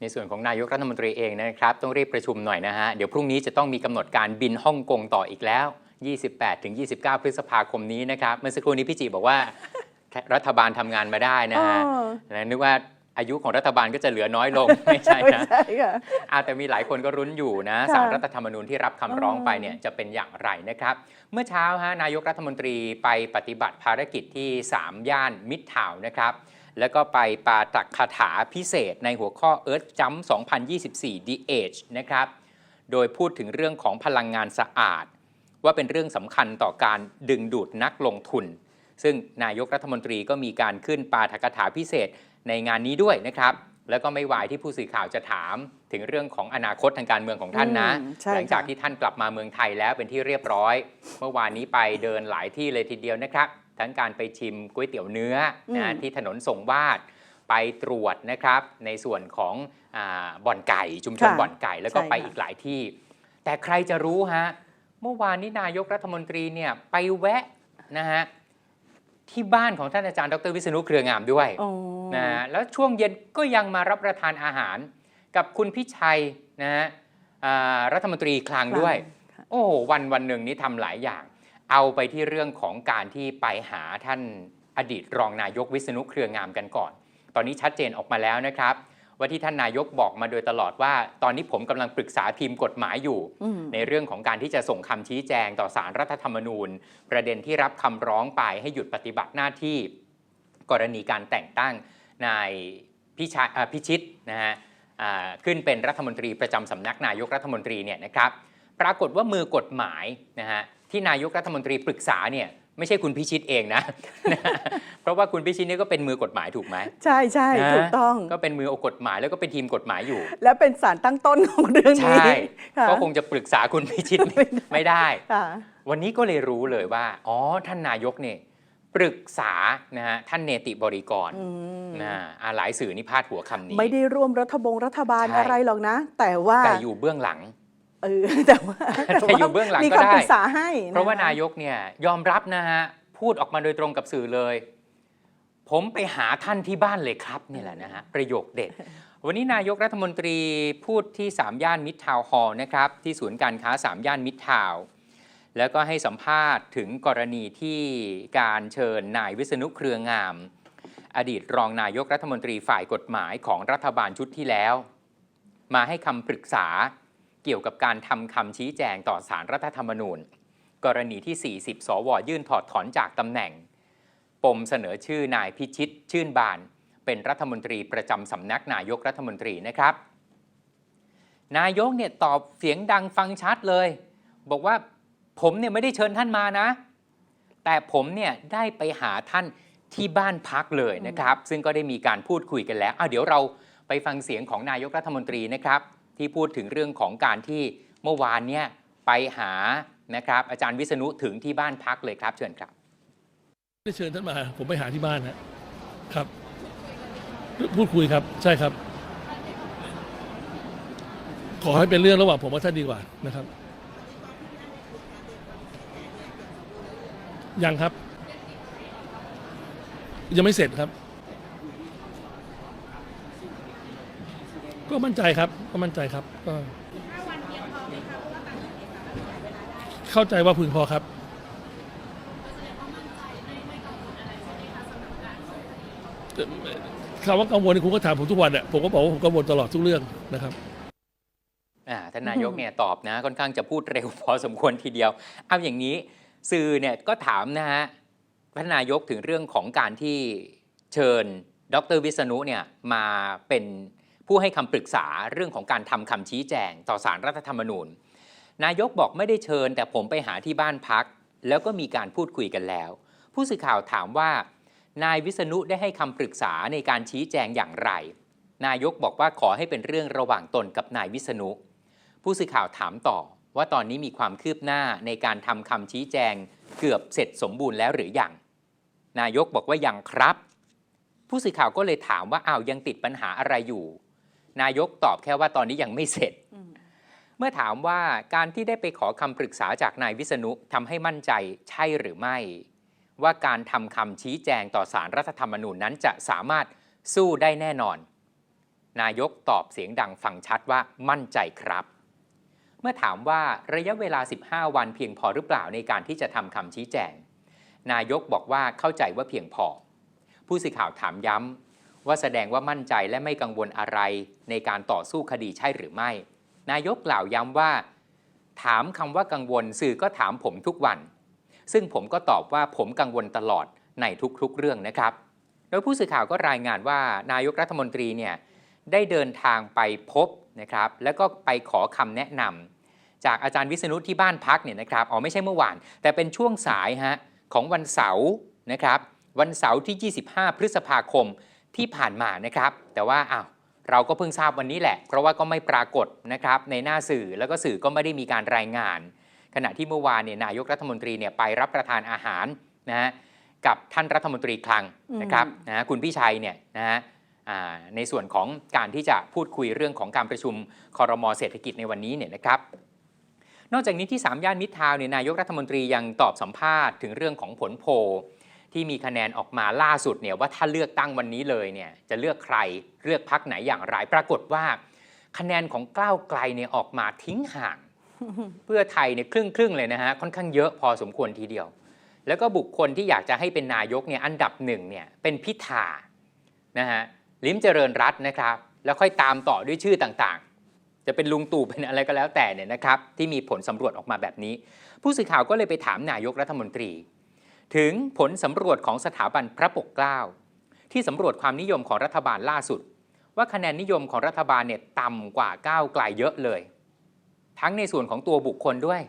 ในส่วนของนายกรัฐมนตรีเองนะครับ ต้องรีบประชุมหน่อยนะฮะ เดี๋ยวพรุ่งนี้จะต้องมีกำหนดการบินฮ่องกงต่ออีกแล้ว 28ถึง29 พฤษภาคมนี้นะครับ เมื่อสักครู่นี้พี่จีบอกว่ารัฐบาลทำงานมาได้นะฮะอ๋อแล้วนึกว่าอายุของรัฐบาลก็จะเหลือน้อยลง ไม่ใช่ไม่นะใช่ค่ะอาแต่มีหลายคนก็รุ้นอยู่นะค่ะสารรัฐธรรมนูญที่รับคำร้องอ๋อไปเนี่ยจะเป็นอย่างไรนะครับ เมื่อเช้าฮะนายกรัฐมนตรีไปปฏิบัติภารกิจที่ 3 ย่านมิตรทาวน์นะครับ แล้วก็ไปปาตักคาถาพิเศษในหัวข้อ Earth Jump 2024 The Age นะครับ โดยพูดถึงเรื่องของพลังงานสะอาด ว่าเป็นเรื่องสำคัญต่อการดึงดูดนักลงทุน ซึ่งนายกรัฐมนตรีก็มีการขึ้นปาฐกถาพิเศษในงานนี้ด้วยนะครับ แล้วก็ไม่วายที่ผู้สื่อข่าวจะถามถึงเรื่องของอนาคตทางการเมืองของท่านนะ อืมใช่หลัจากค่ะที่ท่านกลับมาเมืองไทยแล้วเป็นที่เรียบร้อย เมื่อวานนี้ไปเดินหลายที่เลยทีเดียวนะครับ ทั้งการไปชิมก๋วยเตี๋ยวเนื้อนะที่ถนนสงวาดไปตรวจนะครับในส่วนของอาบ่อนไก่ชุมชนค่ะบ่อนไก่แล้วก็ใช่ไปค่ะอีกหลายที่ แต่ใครจะรู้ฮะเมื่อวานนี้นายกรัฐมนตรีเนี่ยไปแวะนะฮะที่บ้านของท่านอาจารย์ดรวิษณุเครืองามด้วยอ๋อนะฮะแล้วช่วงเย็นก็ยังมารับประทานอาหาร กับคุณพิชัยนะฮะอ่ารัฐมนตรีคลังด้วยค่ะโอ้โหวันวันหนึ่งนี้ทำหลายอย่าง เอาไปที่เรื่องของการที่ไปหาท่านอดีตรองนายกวิษณุเครืองามกันก่อน ตอนนี้ชัดเจนออกมาแล้วนะครับ ว่าที่ท่านนายกบอกมาโดยตลอดว่า ตอนนี้ผมกำลังปรึกษาทีมกฎหมายอยู่อืมในเรื่องของการที่จะส่งคำชี้แจงต่อสารรัฐธรรมนูญ ประเด็นที่รับคำร้องไปให้หยุดปฏิบัติหน้าที่ กรณีการแต่งตั้งนายพิชาอ่าพิชิตนะฮะอ่าขึ้นเป็นรัฐมนตรีประจำสำนักนายกรัฐมนตรีเนี่ยนะครับ ปรากฏว่ามือกฎหมายนะฮะ ที่นายกรัฐมนตรีปรึกษาเนี่ยไม่ใช่คุณพิชิตเองนะ เพราะว่าคุณพิชิตเนี่ยก็เป็นมือกฎหมายถูกไหมใช่ใช่นะถูกต้องก็เป็นมือเอากฎหมายแล้วก็เป็นทีมกฎหมายอยู่ และเป็นสารตั้งต้นของเรื่องใช่นี้ค่ะก็คงจะปรึกษาคุณพิชิตไม่ไม่ได้ค่ะวันนี้ก็เลยรู้เลยว่าอ๋อท่านนายกเนี่ยปรึกษานะฮะท่านเนติบริกรอืมนะอ่าหลายสื่อนี่พาดหัวคำนี้ ไม่ได้ร่วมรัฐบงรัฐบาลใช่อะไรหรอกนะ แต่ว่าแต่อยู่เบื้องหลัง เออแต่ว่าแต่อยู่เบื้องหลังมีก็ได้คำปรึกษาให้เพราะว่าคนายกเนี่ยยอมรับนะฮะ พูดออกมาโดยตรงกับสื่อเลย ผมไปหาท่านที่บ้านเลยครับนี่แหละนะฮะ ประโยคเด็ด วันนี้นายกรัฐมนตรีพูดที่ 3 ย่านมิตรทาวน์ฮอลล์นะครับ ที่ศูนย์การค้า 3 ย่านมิตรทาวน์แล้วก็ให้สัมภาษณ์ถึงกรณีที่การเชิญนายวิษณุเครืองาม อดีตรองนายกรัฐมนตรีฝ่ายกฎหมายของรัฐบาลชุดที่แล้ว มาให้คำปรึกษา เกี่ยวกับการทำคำชี้แจงต่อสารรัฐธรรมนูญ กรณีที่ 40 สว ยื่นถอดถอนจากตำแหน่ง ปมเสนอชื่อนายพิชิต ชื่นบาน เป็นรัฐมนตรีประจำสำนักนายกรัฐมนตรีนะครับ นายกเนี่ยตอบเสียงดังฟังชัดเลย บอกว่าผมเนี่ยไม่ได้เชิญท่านมานะ แต่ผมเนี่ยได้ไปหาท่านที่บ้านพักเลยนะครับ ซึ่งก็ได้มีการพูดคุยกันแล้วอ้าเดี๋ยวเราไปฟังเสียงของนายกรัฐมนตรีนะครับ ที่พูดถึงเรื่องของการที่เมื่อวานเนี่ยไปหานะครับ อาจารย์วิษณุถึงที่บ้านพักเลยครับ เชิญครับได้เชิญท่านมา ผมไปหาที่บ้านนะครับ พูดคุยครับใช่ครับ ขอให้เป็นเรื่องระหว่างผมกับท่านดีกว่านะครับ ยังครับ ยังไม่เสร็จครับ ก็มั่นใจครับ ก็มั่นใจครับก็เข้าใจว่าพึงพอครับ คำว่ากังวลนี่คุณก็ถามผมทุกวันอะผมก็บอกว่าผมกังวลตลอดทุกเรื่องนะครับท่านนายกเนี่ยตอบนะ ค่อนข้างจะพูดเร็วพอสมควรทีเดียว เอาอย่างนี้สื่อเนี่ยก็ถามนะฮะท่านนายกถึงเรื่องของการที่เชิญ ดรวิษณุเนี่ยมาเป็น ผู้ให้คำปรึกษาเรื่องของการทำคำชี้แจง ต่อสารรัฐธรรมนูญ นายกบอกไม่ได้เชิญ แต่ผมไปหาที่บ้านพัก แล้วก็มีการพูดคุยกันแล้ว ผู้สื่อข่าวถามว่า นายวิษณุได้ให้คำปรึกษาในการชี้แจงอย่างไร นายกบอกว่าขอให้เป็นเรื่องระหว่างตนกับนายวิษณุ ผู้สื่อข่าวถามต่อว่าตอนนี้มีความคืบหน้าในการทำคำชี้แจง เกือบเสร็จสมบูรณ์แล้วหรือยังนายกบอกว่ายังครับ ผู้สื่อข่าวก็เลยถามว่าอ้าวยังติดปัญหาอะไรอยู่ นายกตอบแค่ว่าตอนนี้ยังไม่เสร็จอืมเมื่อถามว่าการที่ได้ไปขอคำปรึกษาจากนายวิษณุทำให้มั่นใจใช่หรือไม่ ว่าการทำคำชี้แจงต่อสารรัฐธรรมนูญนั้นจะสามารถสู้ได้แน่นอน นายกตอบเสียงดังฟังชัดว่ามั่นใจครับ เมื่อถามว่าระยะเวลา 15 วันเพียงพอหรือเปล่าในการที่จะทำคำชี้แจง นายกบอกว่าเข้าใจว่าเพียงพอ ผู้สื่อข่าวถามย้ำ ว่าแสดงว่ามั่นใจและไม่กังวลอะไร ในการต่อสู้คดีใช่หรือไม่ นายกกล่าวย้ำว่า ถามคำว่ากังวลสื่อก็ถามผมทุกวัน ซึ่งผมก็ตอบว่าผมกังวลตลอดในทุกๆเรื่องนะครับ โดยผู้สื่อข่าวก็รายงานว่านายกรัฐมนตรีเนี่ยได้เดินทางไปพบนะครับ แล้วก็ไปขอคำแนะนำจากอาจารย์วิษณุที่บ้านพักเนี่ยนะครับอ๋อไม่ใช่เมื่อวาน แต่เป็นช่วงสายฮะของวันเสาร์นะครับ วันเสาร์ที่ 25 พฤษภาคม ที่ผ่านมานะครับ แต่ว่าอ้าวเราก็เพิ่งทราบวันนี้แหละ เพราะว่าก็ไม่ปรากฏนะครับในหน้าสื่อแล้วก็สื่อก็ไม่ได้มีการรายงาน ขณะที่เมื่อวานเนี่ยนายกรัฐมนตรีเนี่ยไปรับประทานอาหารนะฮะกับท่านรัฐมนตรีคลังนะครับนะฮะคุณพี่ชัยเนี่ยนะฮะอ่าในส่วนของการที่จะพูดคุยเรื่องของการประชุมคอรมอเศรษฐกิจในวันนี้เนี่ยนะครับ นอกจากนี้ที่ 3 ย่านมิตรทาวน์เนี่ยนายกรัฐมนตรียังตอบสัมภาษณ์ถึงเรื่องของผลโพล ที่มีคะแนนออกมาล่าสุดเนี่ยว่าถ้าเลือกตั้งวันนี้เลยเนี่ยจะเลือกใครเลือกพักไหนอย่างไร ปรากฏว่า คะแนนของก้าวไกลเนี่ยออกมาทิ้งห่าง เพื่อไทยเนี่ยครึ่งครึ่งๆเลยนะฮะค่อนข้างเยอะพอสมควรทีเดียว แล้วก็บุคคลที่อยากจะให้เป็นนายกเนี่ยอันดับหนึ่งเนี่ยเป็นพิธานะฮะลิ้มเจริญรัตน์นะครับ แล้วค่อยตามต่อด้วยชื่อต่างๆ จะเป็นลุงตู่เป็นอะไรก็แล้วแต่เนี่ยนะครับที่มีผลสำรวจออกมาแบบนี้ ผู้สื่อข่าวก็เลยไปถามนายกรัฐมนตรี ถึงผลสำรวจของสถาบันพระปกเกล้าที่สำรวจความนิยมของรัฐบาลล่าสุด ว่าคะแนนนิยมของรัฐบาลเนี่ยต่ำกว่าก้าวไกลเยอะเลย ทั้งในส่วนของตัวบุคคลด้วย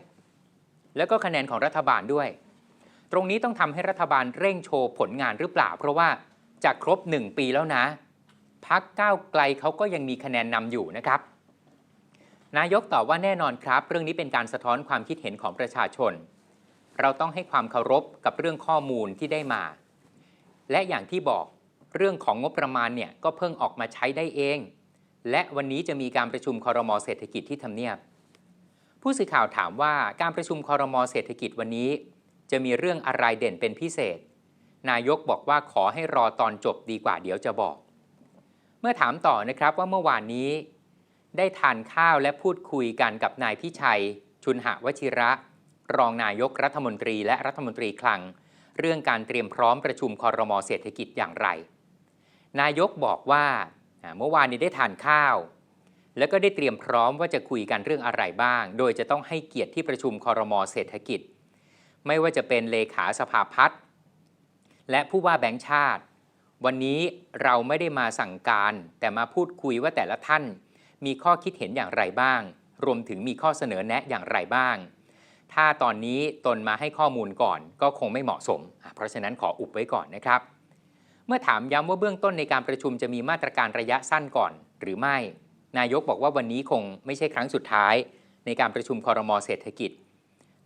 แล้วก็คะแนนของรัฐบาลด้วย ตรงนี้ต้องทำให้รัฐบาลเร่งโชว์ผลงานหรือเปล่า เพราะว่าจะครบ 1 ปีแล้วนะพักก้าวไกลเขาก็ยังมีคะแนนนำอยู่นะครับ นายกตอบว่าแน่นอนครับ เรื่องนี้เป็นการสะท้อนความคิดเห็นของประชาชน เราต้องให้ความเคารพกับเรื่องข้อมูลที่ได้มา และอย่างที่บอกเรื่องของงบประมาณเนี่ยก็เพิ่งออกมาใช้ได้เอง และวันนี้จะมีการประชุมคอรมอเศรษฐกิจที่ทำเนียบ ผู้สื่อข่าวถามว่าการประชุมคอรมอเศรษฐกิจวันนี้ จะมีเรื่องอะไรเด่นเป็นพิเศษ นายกบอกว่าขอให้รอตอนจบดีกว่าเดี๋ยวจะบอก เมื่อถามต่อนะครับว่าเมื่อวานนี้ ได้ทานข้าวและพูดคุยกันกับนายพิชัย ชุนหะวชิระ รองนายกรัฐมนตรีและรัฐมนตรีคลัง เรื่องการเตรียมพร้อมประชุมคอรมอเศรษฐกิจอย่างไร นายกบอกว่าเมื่อวานนี้ได้ทานข้าว แล้วก็ได้เตรียมพร้อมว่าจะคุยกันเรื่องอะไรบ้าง โดยจะต้องให้เกียรติที่ประชุมคอรมอเศรษฐกิจ ไม่ว่าจะเป็นเลขาสภาพัฒน์และผู้ว่าแบงค์ชาติ วันนี้เราไม่ได้มาสั่งการ แต่มาพูดคุยว่าแต่ละท่าน มีข้อคิดเห็นอย่างไรบ้าง รวมถึงมีข้อเสนอแนะอย่างไรบ้าง ถ้าตอนนี้ตนมาให้ข้อมูลก่อนก็คงไม่เหมาะสม เพราะฉะนั้นขออุบไว้ก่อนนะครับ เมื่อถามย้ำว่าเบื้องต้นในการประชุมจะมีมาตรการระยะสั้นก่อนหรือไม่ นายกบอกว่าวันนี้คงไม่ใช่ครั้งสุดท้าย ในการประชุมคอรมอเศรษฐกิจ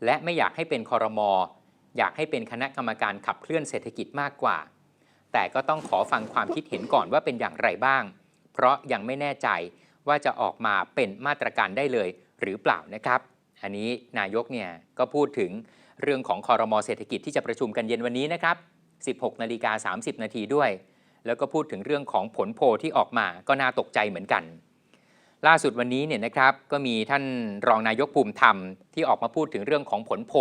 และไม่อยากให้เป็นคอรมออยากให้เป็นคณะกรรมการขับเคลื่อนเศรษฐกิจมากกว่า แต่ก็ต้องขอฟังความคิดเห็นก่อนว่าเป็นอย่างไรบ้าง เพราะยังไม่แน่ใจว่าจะออกมาเป็นมาตรการได้เลยหรือเปล่านะครับ อันนี้นายกเนี่ยก็พูดถึงเรื่องของคอรมอเศรษฐกิจที่จะประชุมกันเย็นวันนี้นะครับ 16 นาฬิกา 30 นาทีด้วย แล้วก็พูดถึงเรื่องของผลโพที่ออกมาก็น่าตกใจเหมือนกัน ล่าสุดวันนี้เนี่ยนะครับก็มีท่านรองนายกภูมิธรรมที่ออกมาพูดถึงเรื่องของผลโพ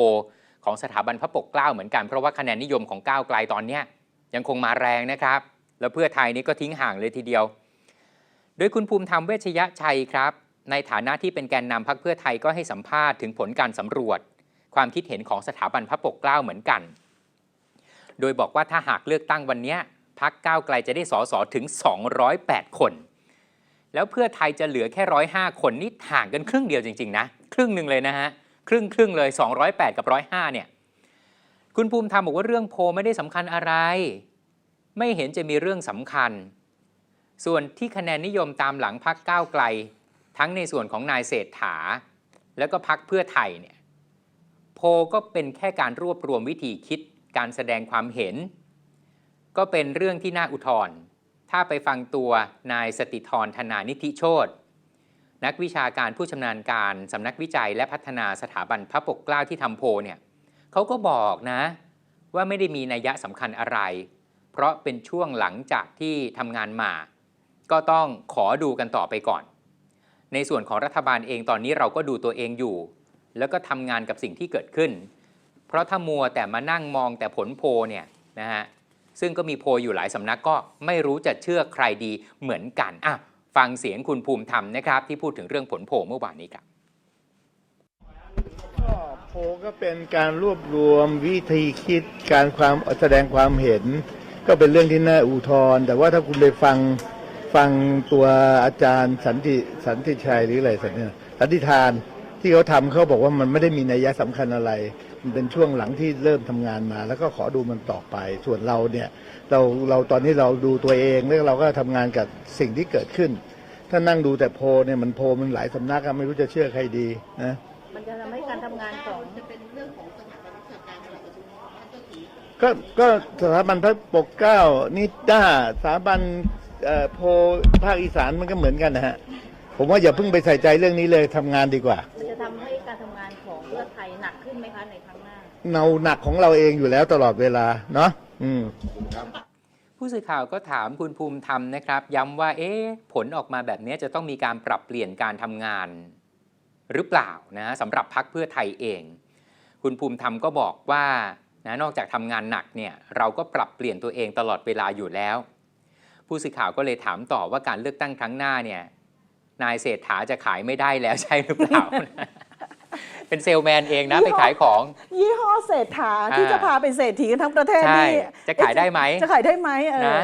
ของสถาบันพระปกเกล้าเหมือนกันเพราะว่าคะแนนนิยมของก้าวไกลตอนนี้ยยังคงมาแรงนะครับ แล้วเพื่อไทยนี่ก็ทิ้งห่างเลยทีเดียว โดยคุณภูมิธรรมเวชยชัยครับ ในฐานะที่เป็นแกนนำพรรคเพื่อไทยก็ให้สัมภาษณ์ถึงผลการสำรวจ ความคิดเห็นของสถาบันพระปกเกล้าเหมือนกัน โดยบอกว่าถ้าหากเลือกตั้งวันนี้พักก้าวไกลจะได้สอสอถึง 208 คน แล้วเพื่อไทยจะเหลือแค่105คนนี่ห่างกันครึ่งเดียวจริงๆนะครึ่งหนึ่งเลยนะฮะครึ่งครึ่งเลย 208 กับ 105 เนี่ย คุณภูมิธรรมบอกว่าเรื่องโพไม่ได้สำคัญอะไร ไม่เห็นจะมีเรื่องสำคัญ ส่วนที่คะแนนนิยมตามหลังพักก้าวไกล ทั้งในส่วนของนายเศรษฐา แล้วก็พักเพื่อไทยเนี่ยโพก็เป็นแค่การรวบรวมวิธีคิดการแสดงความเห็น ก็เป็นเรื่องที่น่าอุทธรณ์ถ้าไปฟังตัวนายสติธรธนานิธิโชตนักวิชาการผู้ชำนาญการสำนักวิจัยและพัฒนาสถาบันพระปกเกล้าที่ทำโพเนี่ยเขาก็บอกนะว่าไม่ได้มีนัยสำคัญอะไร เพราะเป็นช่วงหลังจากที่ทำงานมา ก็ต้องขอดูกันต่อไปก่อน ในส่วนของรัฐบาลเองตอนนี้เราก็ดูตัวเองอยู่ แล้วก็ทำงานกับสิ่งที่เกิดขึ้น เพราะถ้ามัวแต่มานั่งมองแต่ผลโพเนี่ยนะฮะซึ่งก็มีโพอยู่หลายสำนักก็ไม่รู้จะเชื่อใครดีเหมือนกันอะฟังเสียงคุณภูมิธรรมนะครับ ที่พูดถึงเรื่องผลโพเมื่อวานนี้ครับก็โพก็เป็นการรวบรวมวิธีคิดการความแสดงความเห็น ก็เป็นเรื่องที่น่าอุทธรณ์แต่ว่าถ้าคุณไปฟัง ฟังตัวอาจารย์สันติสันติชัยหรืออะไรสันติสันติทานที่เขาทำเขาบอกว่ามันไม่ได้มีนัยยะสำคัญอะไร มันเป็นช่วงหลังที่เริ่มทำงานมา แล้วก็ขอดูมันต่อไป ส่วนเราเนี่ยเราเราตอนนี้เราดูตัวเองแล้วเราก็ทำงานกับสิ่งที่เกิดขึ้น ถ้านั่งดูแต่โพลเนี่ยมันโพลมันหลายสำนักอะไม่รู้จะเชื่อใครดีนะมันจะทำให้การทำงานของก็ก็สถาบันพระปกเกล้านิด้าสถาบัน เอ่อโพภาคอีสานมันก็เหมือนกันนะฮะ ผมว่าอย่าเพิ่งไปใส่ใจเรื่องนี้เลยทำงานดีกว่า มันจะทำให้การทำงานของเพื่อไทยหนักขึ้นไหมคะในครั้งหน้า เนาหนักของเราเองอยู่แล้วตลอดเวลาเนาะอืม ผู้สื่อข่าวก็ถามคุณภูมิธรรมนะครับ ย้ำว่า เอ๊ะผลออกมาแบบนี้จะต้องมีการปรับเปลี่ยนการทำงาน หรือเปล่านะสำหรับพักเพื่อไทยเอง คุณภูมิธรรมก็บอกว่านะนอกจากทำงานหนักเนี่ยเราก็ปรับเปลี่ยนตัวเองตลอดเวลาอยู่แล้ว ผู้สื่อข่าวก็เลยถามต่อว่าการเลือกตั้งครั้งหน้าเนี่ยนายเศรษฐาจะขายไม่ได้แล้วใช่หรือเปล่า เป็นเซลแมนเองนะไปขายของ ยี่ห้อเศรษฐาที่อ่าจะพาเป็นเศรษฐีกันทั้งประเทศใช่นี่จะขายได้ไหมจะขายได้ไหมเออนะ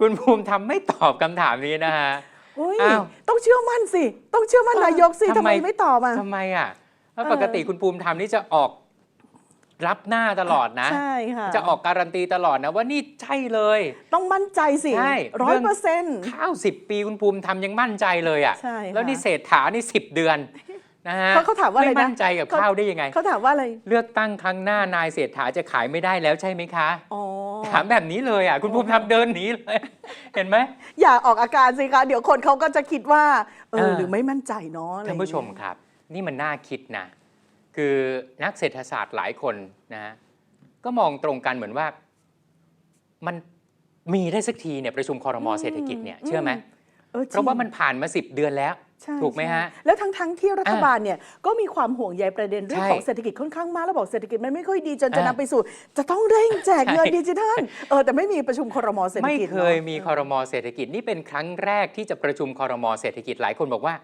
คุณภูมิธรรมไม่ตอบคำถามนี้นะฮะเฮ้ยอ้าวต้องเชื่อมั่นสิ ต้องเชื่อมั่นนายกสิทำทำไมไมไม่ตอบอะทำไมอะเพราะเออปกติคุณภูมิธรรมนี่จะออก รับหน้าตลอดนะ ใช่ค่ะ จะออกการันตีตลอดนะว่านี่ใช่เลย ต้องมั่นใจสิใช่ร้อยเปอร์เซ็นต์ข้าวสิบปีคุณภูมิธรรมยังมั่นใจเลยอะใช่ค่ะแล้วนี่เศรษฐานี่สิบเดือนนะฮะเขาเขาถามว่าอะไรนะไม่มั่นใจกับข้าวได้ยังไงเขาถามว่าอะไรเลือกตั้งครั้งหน้านายเศรษฐาจะขายไม่ได้แล้วใช่ไหมคะอ๋อถามแบบนี้เลยอะคุณภูมิธรรมเดินหนีเลย เห็นไหมอย่าออกอาการสิคะเดี๋ยวคนเขาก็จะคิดว่าเอเอออหรือไม่มั่นใจเนาะอะไรอท่านย่งเงี้ยผู้ชมครับ นี่มันน่าคิดนะ คือนักเศรษฐศาสตร์หลายคนนะก็มองตรงกันเหมือนว่ามันมีได้สักทีเนี่ยประชุมคอรมอเศรษฐกิจเนี่ยเชื่อไหมออจงเพราะว่ามันผ่านมา 10 เดือนแล้วใช่ถูกไหมฮะใช่แล้วทั้งทั้งๆที่รัฐบาลเนี่ยก็มีความห่วงใยประเด็นเรื่องใช่ของเศรษฐกิจค่อนข้างมากแล้วบอกเศรษฐกิจมันไม่ค่อยดีจนจะอ่านำไปสู่ จะต้องเร่งแจกเงินใช่ดิจิทัลเออแต่ไม่มีประชุมครมเศรษฐไม่กิจเคยมีคอเนรมอเศรษฐกิจนี่เป็นครั้งแรกที่จะประชุมคอรมอเศรษฐกิจหลายคนบอกว่า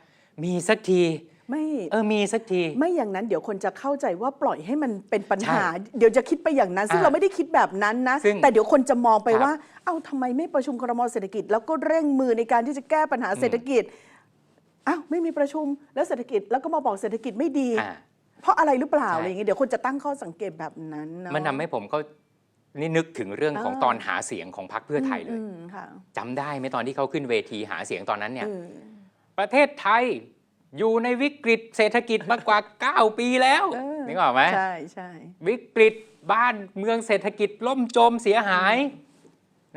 มีสักที ไม่เออมีสักที ไม่อย่างนั้นเดี๋ยวคนจะเข้าใจว่าปล่อยให้มันเป็นปัญหาใช่เดี๋ยวจะคิดไปอย่างนั้น ซึ่งอ่าเราไม่ได้คิดแบบนั้นนะซึ่งแต่เดี๋ยวคนจะมองไปครับว่า เอ้าทำไมไม่ประชุมครมเศรษฐกิจ แล้วก็เร่งมือในการที่จะแก้ปัญหาเศรษฐกิจอ้าวไม่มีประชุมแล้วเศรษฐกิจแล้วก็มาบอกเศรษฐกิจไม่ดีอ่าเพราะอะไรหรือเปล่าใช่อะไรอย่างเงี้ยเดี๋ยวคนจะตั้งข้อสังเกตแบบนั้นเนาะมันทำให้ผมก็นี่นึกถึงเรื่องของอ่าตอนหาเสียงของพรรคเพื่อไทยเลยอืมค่ะจำได้ไหมตอนที่เขาขึ้นเวทีหาเสียงตอนนั้นเนี่ยเออประเทศไทย อยู่ในวิกฤตเศรษฐกิจมากกว่า 9 ปีแล้วเออนึกออกไหมใช่ใช่วิกฤตบ้านเมืองเศรษฐกิจล่มจมเสียหาย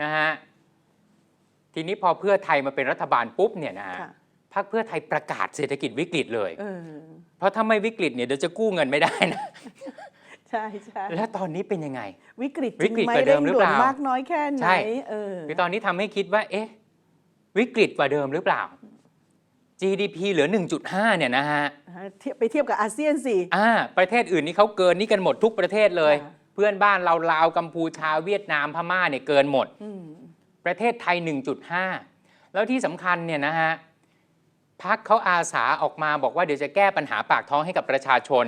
นะฮะทีนี้พอเพื่อไทยมาเป็นรัฐบาลปุ๊บเนี่ยนะฮะค่ะพรรคเพื่อไทยประกาศเศรษฐกิจวิกฤตเลยเออเพราะถ้าไม่วิกฤตเนี่ยเดี๋ยวจะกู้เงินไม่ได้นะใช่ใช่แล้วตอนนี้เป็นยังไง วิกฤตจวิริงกฤตไหมกว่าเดิเร่มงหรือด่วเปนล่ามมากน้อยแค่ไหนใช่เออคือตอนนี้ทำให้คิดว่า เอ๊ะ วิกฤตกว่าเดิมหรือเปล่า GDP เหลือ 1.5 เนี่ยนะฮะเทียบไปเทียบกับอาเซียนสิอ่าประเทศอื่นนี่เขาเกินนี่กันหมดทุกประเทศเลยค่ะเพื่อนบ้านเราลาวกัมพูชาเวียดนามพม่าเนี่ยเกินหมดอืมประเทศไทย 1.5 แล้วที่สำคัญเนี่ยนะฮะพักเขาอาสาออกมาบอกว่าเดี๋ยวจะแก้ปัญหาปากท้องให้กับประชาชน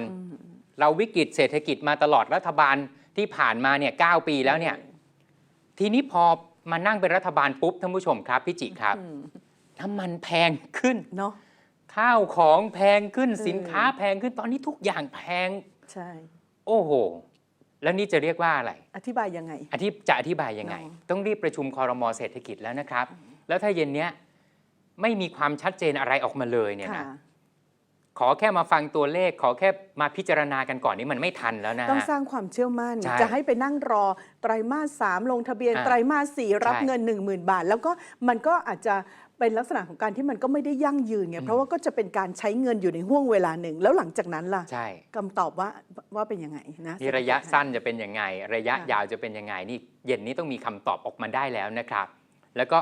เราวิกฤตเศรษฐกิจมาตลอดรัฐบาลที่ผ่านมาเนี่ยเปีแล้วเนี่ย ทีนี้พอมานั่งเป็นรัฐบาลปุ๊บท่านผู้ชมครับพี่จิครับอืม น้ำมันแพงขึ้น เนาะ ข้าวของแพงขึ้นเออ สินค้าแพงขึ้นตอนนี้ทุกอย่างแพง ใช่ โอ้โห แล้วนี่จะเรียกว่าอะไร อธิบายยังไง อธิจะอธิบายยังไง เนาะต้องรีบประชุมคอรมอเศรษฐกิจแล้วนะครับ แล้วถ้าเย็นเนี้ยไม่มีความชัดเจนอะไรออกมาเลยเนี่ยค่ะนะขอแค่มาฟังตัวเลข ขอแค่มาพิจารณากันก่อนนี่มันไม่ทันแล้วนะต้องฮะ สร้างความเชื่อมั่น ใช่จะให้ไปนั่งรอไตรมาสสามลงทะเบียน อ่าไตรมาสสี่รับใช่เงิน 1 0,000 บาท แล้วก็มันก็อาจจะ เป็นลักษณะของการที่มันก็ไม่ได้ยั่งยืนไงอืมเพราะว่าก็จะเป็นการใช้เงินอยู่ในห่วงเวลาหนึ่ง แล้วหลังจากนั้นล่ะใช่คำตอบว่าว่าเป็นยังไงนะนี่ระยะสั้นจะเป็นยังไง ระยะค่ะยาวจะเป็นยังไงนี่เย็นนี้ต้องมีคำตอบออกมาได้แล้วนะครับ แล้วก็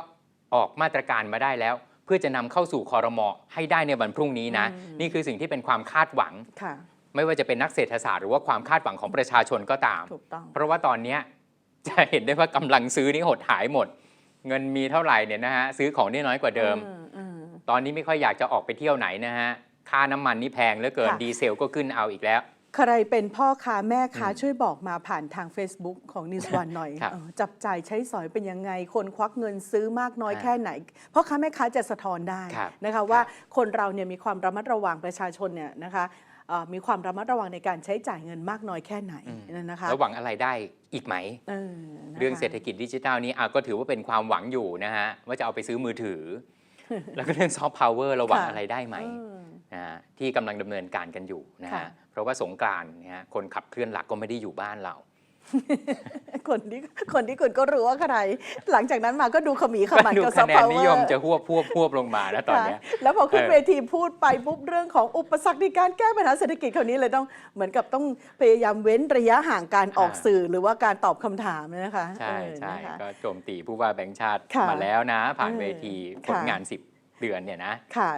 ออกมาตรการมาได้แล้ว เพื่อจะนำเข้าสู่คอรมอให้ได้ในวันพรุ่งนี้นะอืมนี่คือสิ่งที่เป็นความคาดหวังค่ะไม่ว่าจะเป็นนักเศรษฐศาสตร์หรือว่าความคาดหวังของประชาชนก็ตามถูกต้องเพราะว่าตอนเนี้ยจะเห็นได้ว่ากำลังซื้อนี่หดหายหมด เงินมีเท่าไหร่เนี่ยนะฮะซื้อของได้น้อยกว่าเดิมอือืมตอนนี้ไม่ค่อยอยากจะออกไปเที่ยวไหนนะฮะค่าน้ำมันนี่แพงเหลือเกินค่ะดีเซลก็ขึ้นเอาอีกแล้ว ใครเป็นพ่อค้าแม่ค้าอืมช่วยบอกมาผ่านทาง Facebook ของ News One หน่อยครับเออจับจ่ายใช้สอยเป็นยังไง คนควักเงินซื้อมากน้อยอ่าแค่ไหนพ่อค้าแม่ค้าจะสะท้อนได้ครับนะคะว่าคนเราเนี่ยมีความระมัดระวังประชาชนเนี่ยนะคะเอ่อ มีความระมัดระวังในการใช้จ่ายเงินมากน้อยแค่ไหนอืมนะคะแล้วหวังอะไรได้อีกไหมเออนะคะเรื่องเศรษฐกิจดิจิทัลนี้อะก็ถือว่าเป็นความหวังอยู่นะฮะว่าจะเอาไปซื้อมือถือ แล้วก็เรื่องซอฟต์พาวเวอร์เราหวังค่ะอะไรได้ไหมอืมนะฮะที่กำลังดำเนินการกันอยู่นะค่ะฮะเพราะว่าสงกรานต์เนี่ยฮะคนขับเคลื่อนหลักก็ไม่ได้อยู่บ้านเรา คนที่คนที่คุณก็รู้ว่าใคร หลังจากนั้นมาก็ดูขมีขมันดูกับซอคะฟแนต์นพาวเวนิอยมร์จะหวบหวบหวบลงมาแล้วตอนเนี้ยค่ะแล้วพอขึ้นเออเวทีพูดไปปุ๊บเรื่องของอุปสรรคในการแก้ปัญหาเศรษฐกิจคราวนี้เลยต้องเหมือนกับต้องพยายามเว้นระยะห่างการออกอ่าสื่อหรือว่าการตอบคำถามนะคะใช่เออใช่นะคะก็โจมตีผู้ว่าแบงค์ชาติค่ะมาแล้วนะ ผ่านเออเวทีผค่ะลงาน 10 เดือนเนี่ยนะค่ะ